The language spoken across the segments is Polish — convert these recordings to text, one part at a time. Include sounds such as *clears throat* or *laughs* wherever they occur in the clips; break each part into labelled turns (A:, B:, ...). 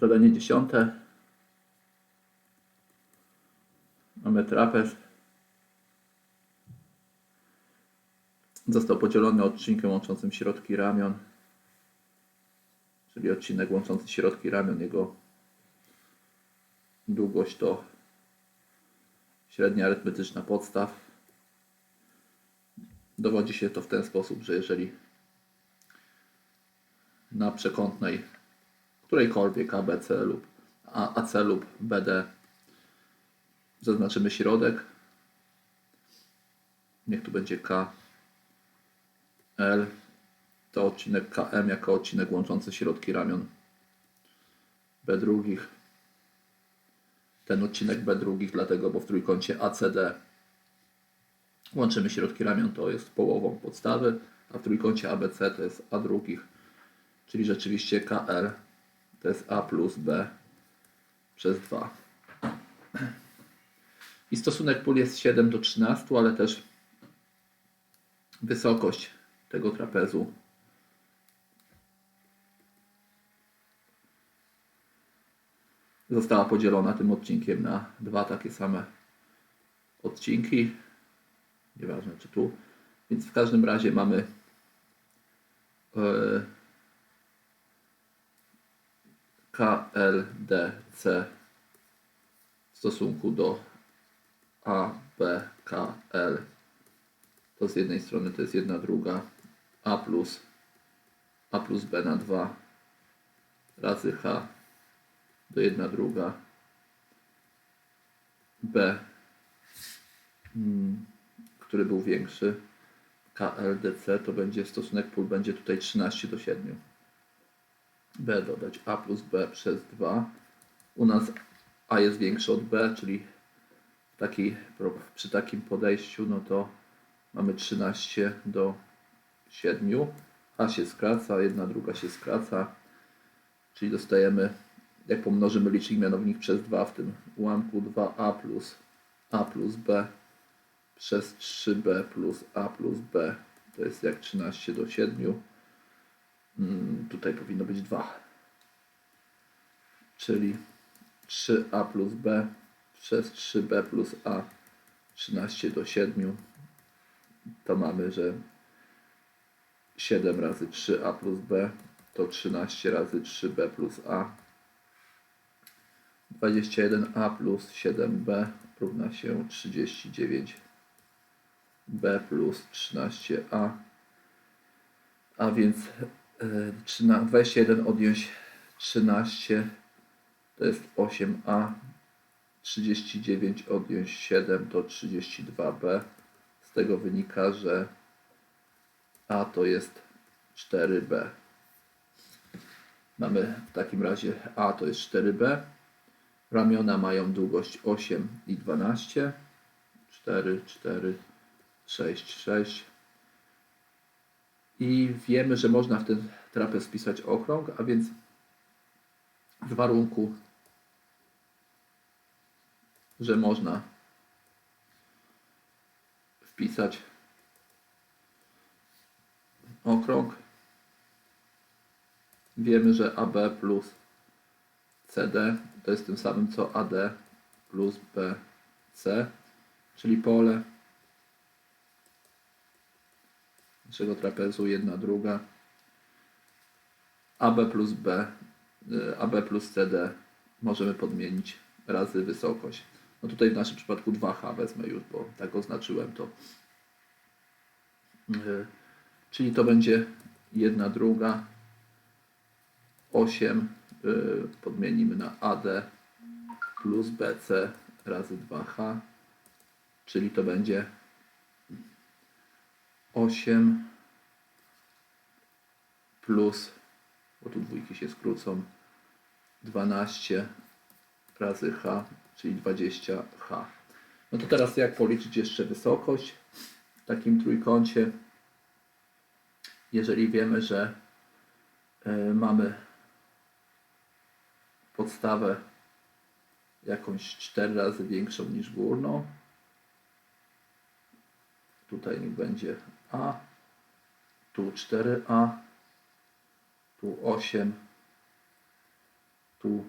A: Zadanie dziesiąte. Mamy trapez. Został podzielony odcinkiem łączącym środki ramion. Czyli odcinek łączący środki ramion. Jego długość to średnia arytmetyczna podstaw. Dowodzi się to w ten sposób, że jeżeli na przekątnej którejkolwiek ABC lub A- AC lub BD zaznaczymy środek. Niech tu będzie K, L. To odcinek KM jako odcinek łączący środki ramion B drugich. Ten odcinek B drugich, dlatego, bo w trójkącie ACD łączymy środki ramion, to jest połową podstawy, a w trójkącie ABC to jest A drugich, czyli rzeczywiście KL to jest A plus B przez 2. I stosunek pól jest 7 do 13, ale też wysokość tego trapezu została podzielona tym odcinkiem na dwa takie same odcinki. Nieważne czy tu. Więc w każdym razie mamy e, KLDC w stosunku do ABKL. To z jednej strony to jest jedna druga A plus A plus B na 2 razy H do jedna druga B, mm, który był większy, KLDC to będzie stosunek pól będzie tutaj 13 do 7. B dodać A plus B przez 2. U nas A jest większe od B, czyli taki, przy takim podejściu no to mamy 13 do 7. A się skraca, jedna druga się skraca, czyli dostajemy jak pomnożymy licznik mianownik przez 2 w tym ułamku 2a plus a plus b przez 3b plus a plus b to jest jak 13 do 7 mm, tutaj powinno być 2 czyli 3a plus b przez 3b plus a 13 do 7 to mamy, że 7 razy 3a plus b to 13 razy 3b plus a. 21a plus 7b równa się 39b plus 13a. A więc 13, 21 odjąć 13 to jest 8a. 39 odjąć 7 to 32b. Z tego wynika, że a to jest 4b. Mamy w takim razie a to jest 4b. Ramiona mają długość 8 i 12. 4, 4, 6, 6. I wiemy, że można w ten trapez wpisać okrąg, a więc w warunku, że można wpisać okrąg, wiemy, że AB plus CD to jest tym samym co AD plus BC, czyli pole naszego trapezu, jedna druga. AB plus B, y, AB plus CD możemy podmienić razy wysokość. No tutaj w naszym przypadku 2H wezmę już, bo tak oznaczyłem to. Y, Czyli to będzie jedna druga 8 y, podmienimy na AD plus BC razy 2H, czyli to będzie 8 plus, bo tu dwójki się skrócą, 12 razy H, czyli 20H. No to teraz jak policzyć jeszcze wysokość w takim trójkącie? Jeżeli wiemy, że y, mamy podstawę jakąś 4 razy większą niż górną. Tutaj niech będzie A, tu 4A, tu 8, tu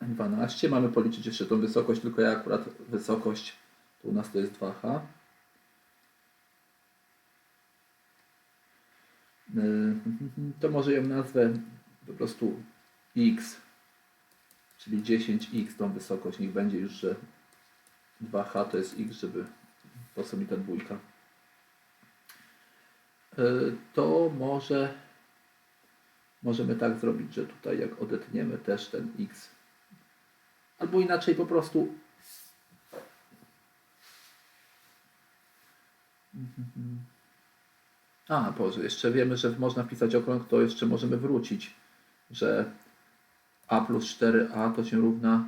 A: 12. Mamy policzyć jeszcze tą wysokość, tylko ja akurat wysokość, to u nas to jest 2H. Yy, *laughs* To może ją nazwę po prostu X, czyli 10X tą wysokość. Niech będzie już, że 2H to jest X, żeby po co mi ta dwójka. Yy, To może możemy tak zrobić, że tutaj jak odetniemy też ten X, albo inaczej po prostu A, Boże, jeszcze wiemy, że można wpisać okrąg, to jeszcze możemy wrócić, że a plus 4a to się równa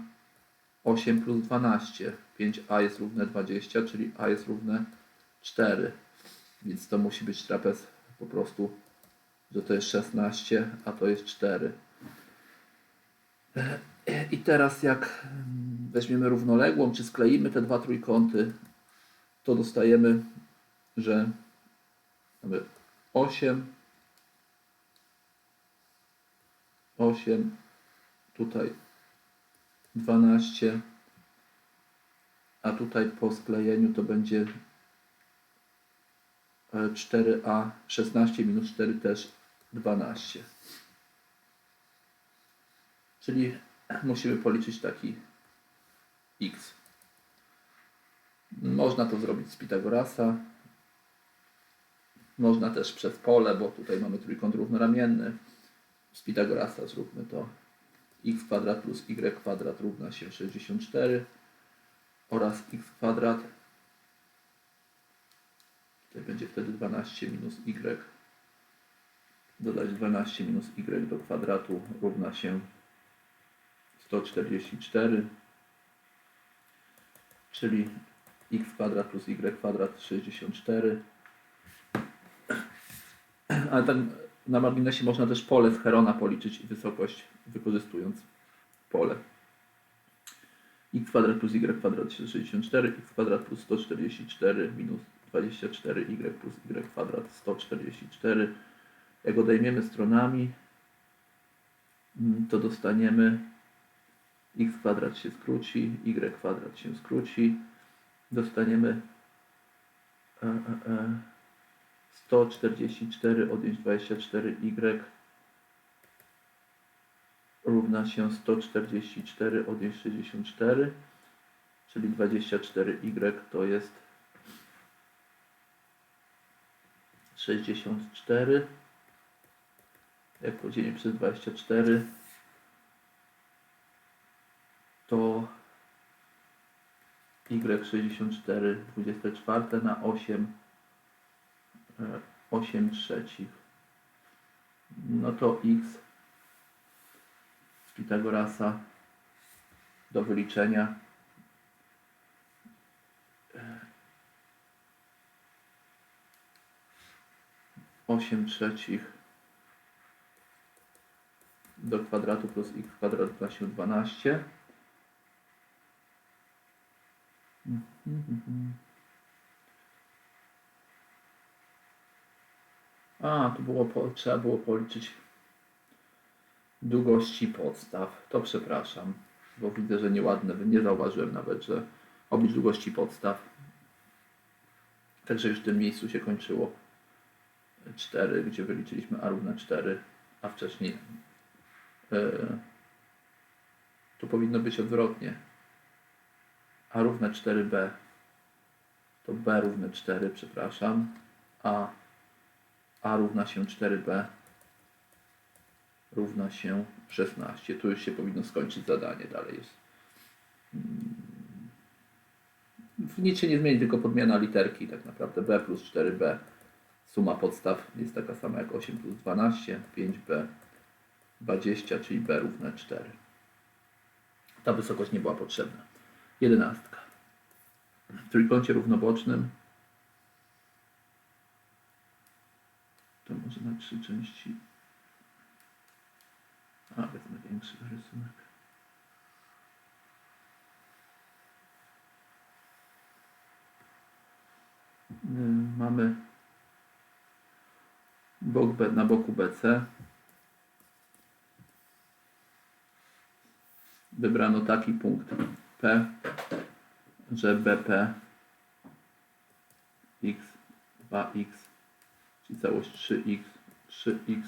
A: 8 plus 12. 5a jest równe 20, czyli a jest równe 4. Więc to musi być trapez po prostu, że to jest 16, a to jest 4. I teraz jak weźmiemy równoległą, czy skleimy te dwa trójkąty, to dostajemy, że mamy 8, 8, tutaj 12, a tutaj po sklejeniu to będzie 4a, 16 minus 4 też 12. Czyli musimy policzyć taki x. Można to zrobić z Pitagorasa. Można też przez pole, bo tutaj mamy trójkąt równoramienny. Z Pitagorasa zróbmy to. x kwadrat plus y kwadrat równa się 64 oraz x kwadrat. Tutaj będzie wtedy 12 minus y. Dodać 12 minus y do kwadratu równa się 144, czyli x kwadrat plus y kwadrat 64. *clears throat* Ale tak na marginesie można też pole z Herona policzyć i wysokość wykorzystując pole. x kwadrat plus y kwadrat 64, x kwadrat plus 144 minus 24, y plus y kwadrat 144. Jak odejmiemy stronami, mm, to dostaniemy x kwadrat się skróci, y kwadrat się skróci, dostaniemy e, e, e, 144 odjąć 24y równa się 144 odjąć 64, czyli 24y to jest 64. Jak podzielimy przez 24 to y64 24 na 8 e, 8 trzecich. No to x z Pitagorasa do wyliczenia 8 trzecich do kwadratu plus x kwadrat da się 12 A, tu było trzeba było policzyć długości podstaw. To przepraszam, bo widzę, że nieładne, nie zauważyłem nawet, że oblicz długości podstaw. Także już w tym miejscu się kończyło 4, gdzie wyliczyliśmy a równa 4, a wcześniej yy, tu powinno być odwrotnie a równe 4b to b równe 4, przepraszam, a a równa się 4b równa się 16. Tu już się powinno skończyć zadanie, dalej jest. W nic się nie zmieni, tylko podmiana literki, tak naprawdę b plus 4b. Suma podstaw jest taka sama jak 8 plus 12, 5b 20, czyli b równe 4. Ta wysokość nie była potrzebna. Jedenastka. W trójkącie równobocznym to może na trzy części. A, wezmę większy rysunek. Yy, Mamy bok B, na boku BC wybrano taki punkt P, że BP x 2x, czyli całość 3x, 3x